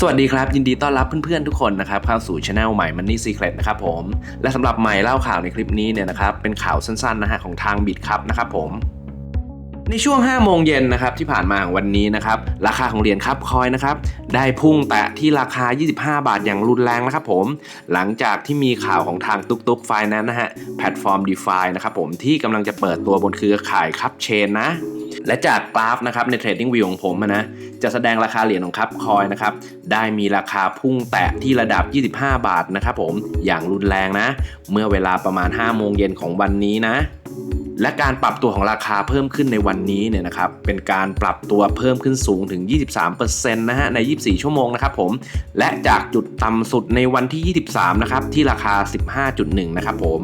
สวัสดีครับ ยินดีต้อนรับเพื่อนๆทุกคนนะครับเข้าสู่ช anel ใหม่ Money Secret นะครับผม และสำหรับใหม่เล่าข่าวในคลิปนี้เนี่ยนะครับเป็นข่าวสั้นๆนะฮะของทางบิดครับนะครับผม ในช่วง 5 โมงเย็นนะครับที่ผ่านมาของวันนี้นะครับราคาของเหรียญครับคอยนะครับได้พุ่งแตะที่ราคา 25 บาทอย่างรุนแรงนะครับผมหลังจากที่มีข่าวของทางตุกตุกไฟนั้นนะฮะแพลตฟอร์ม d e f i นะครับผมที่กำลังจะเปิดตัวบนเครือข่ายครับเชนนะและจากกราฟนะครับใน Trading View ของผมนะจะแสดงราคาเหรียญของครับคอยนะครับได้มีราคาพุ่งแตะที่ระดับ 25 บาทนะครับผมอย่างรุนแรงนะ เมื่อเวลาประมาณ 5 โมงเย็นของวันนี้นะ และการปรับตัวของราคาเพิ่มขึ้นในวันนี้เนี่ยนะครับเป็นการปรับตัวเพิ่มขึ้นสูงถึง 23%นะฮะใน 24 ชั่วโมงนะครับผมและจากจุดต่ำสุดในวันที่ 23 นะครับที่ราคา 15.1 นะครับผม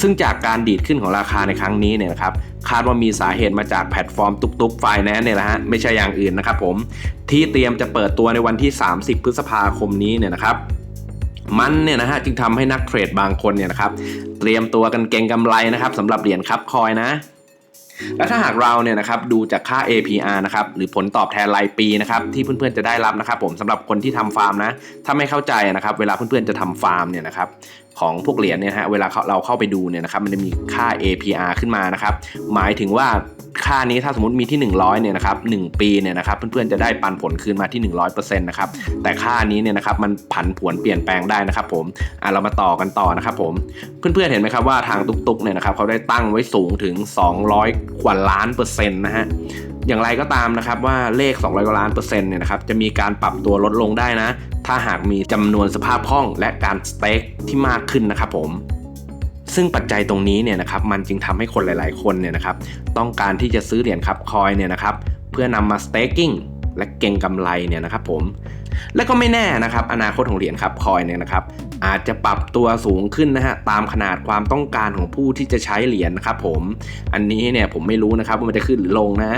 ซึ่งจากการดีดขึ้นของราคาในครั้งนี้เนี่ยนะครับคาดว่ามีสาเหตุมาจากแพลตฟอร์มตุกตุกไฟแนนซ์เนี่ยแหละฮะไม่ใช่อย่างอื่นนะครับผมที่เตรียมจะเปิดตัวในวันที่ 30 พฤษภาคมนี้เนี่ยนะครับ มันเนี่ยนะฮะจึงทำให้นักเทรดบางคนเนี่ยนะครับเตรียมตัวกันเก่งกำไรนะครับสำหรับเหรียญครับคอยนะและถ้าหากเราเนี่ยนะครับดูจากค่า APR นะครับหรือผลตอบแทนรายปีนะครับที่เพื่อนๆจะได้รับนะครับผมสำหรับคนที่ทำฟาร์มนะถ้าไม่เข้าใจนะครับเวลาเพื่อนๆจะทำฟาร์มเนี่ยนะครับ ของพวกเหรียญเนี่ยฮะเวลาเราเข้าไปดูเนี่ยนะครับมันจะมีค่า APR ขึ้นมานะครับหมายถึงว่าค่านี้ถ้าสมมติมีที่ 100เนี่ยนะครับ1ปีเนี่ยนะครับเพื่อนๆจะได้ปันผลคืนมาที่ 100%นะครับแต่ค่านี้เนี่ยนะครับมันผันผวนเปลี่ยนแปลงได้นะครับผมอะเรามาต่อกันต่อนะครับผมเพื่อนๆเห็นไหมครับว่าทางตุกๆเนี่ยนะครับเขาได้ตั้งไว้สูงถึง 200 กว่าล้านเปอร์เซ็นต์นะฮะอย่างไรก็ตามนะครับว่าเลข 200 กว่าล้านเปอร์เซ็นต์เนี่ยนะครับจะมีการปรับตัวลดลงได้นะ ถ้าหากมีจำนวนสภาพคล่องและการสเต็กที่มากขึ้นนะครับผมซึ่งปัจจัยตรงนี้เนี่ยนะครับมันจึงทำให้คนหลาย ๆ คนเนี่ยนะครับต้องการที่จะซื้อเหรียญครับคอยเนี่ยนะครับเพื่อนำมาสเต็กกิ้งและเก็งกำไรเนี่ยนะครับผมและก็ไม่แน่นะครับอนาคตของเหรียญครับคอยเนี่ยนะครับอาจจะปรับตัวสูงขึ้นนะฮะตามขนาดความต้องการของผู้ที่จะใช้เหรียญนะครับผมอันนี้เนี่ยผมไม่รู้นะครับว่ามันจะขึ้นหรือลงนะ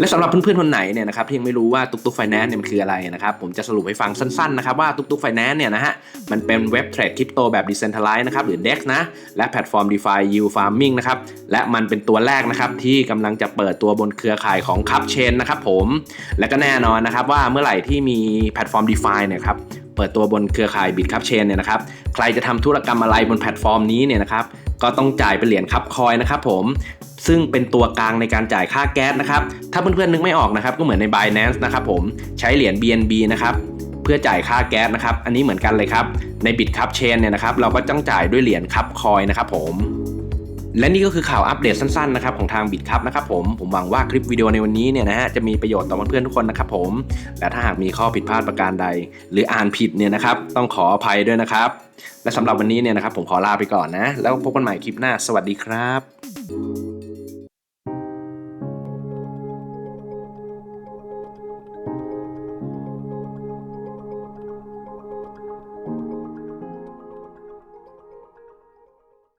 และสำหรับเพื่อนๆคนไหนเนี่ยนะครับที่ยังไม่รู้ว่าตุกตุกไฟแนนซ์เนี่ยมันคืออะไรนะครับผมจะสรุปให้ฟังสั้นๆนะครับว่าตุกตุกไฟแนนซ์เนี่ยนะฮะมันเป็นเว็บเทรดคริปโตแบบ Decentralized นะครับหรือ DEX นะและแพลตฟอร์ม DeFi Yield Farming นะครับและมันเป็นตัวแรกนะครับที่กำลังจะเปิดตัวบนเครือข่ายของ Cup Chain นะครับผมและก็แน่นอนนะครับว่าเมื่อไหร่ที่มีแพลตฟอร์ม DeFi เนี่ยครับเปิดตัวบนเครือข่าย Bitcup Chain เนี่ยนะครับใครจะทำธุรกรรมอะไรบนแพลตฟอร์มนี้เนี่ยนะครับก็ต้องจ่ายเป็นเหรียญคับคอยนะครับผม ซึ่งเป็นตัวกลางในการจ่ายค่าแก๊สนะครับถ้าเพื่อนๆนึกไม่ออกนะครับก็เหมือนใน Binance นะครับผมใช้เหรียญ BNB นะครับเพื่อจ่ายค่าแก๊สนะครับอันนี้เหมือนกันเลยครับใน Bitcup Chain เนี่ยนะครับเราก็ต้องจ่ายด้วยเหรียญคับคอยนะครับผมและนี่ก็คือข่าวอัปเดตสั้นๆนะครับของทางบิตครับนะครับผมผมหวังว่าคลิปวิดีโอในวันนี้เนี่ยนะฮะจะมีประโยชน์ต่อเพื่อนๆทุกคนนะครับผมและถ้าหากมีข้อผิดพลาดประการใด หรืออ่านผิดเนี่ยนะครับต้องขออภัยด้วยนะครับ และสำหรับวันนี้เนี่ยนะครับผมขอลาไปก่อนนะ แล้วพบกันใหม่คลิปหน้าสวัสดีครับ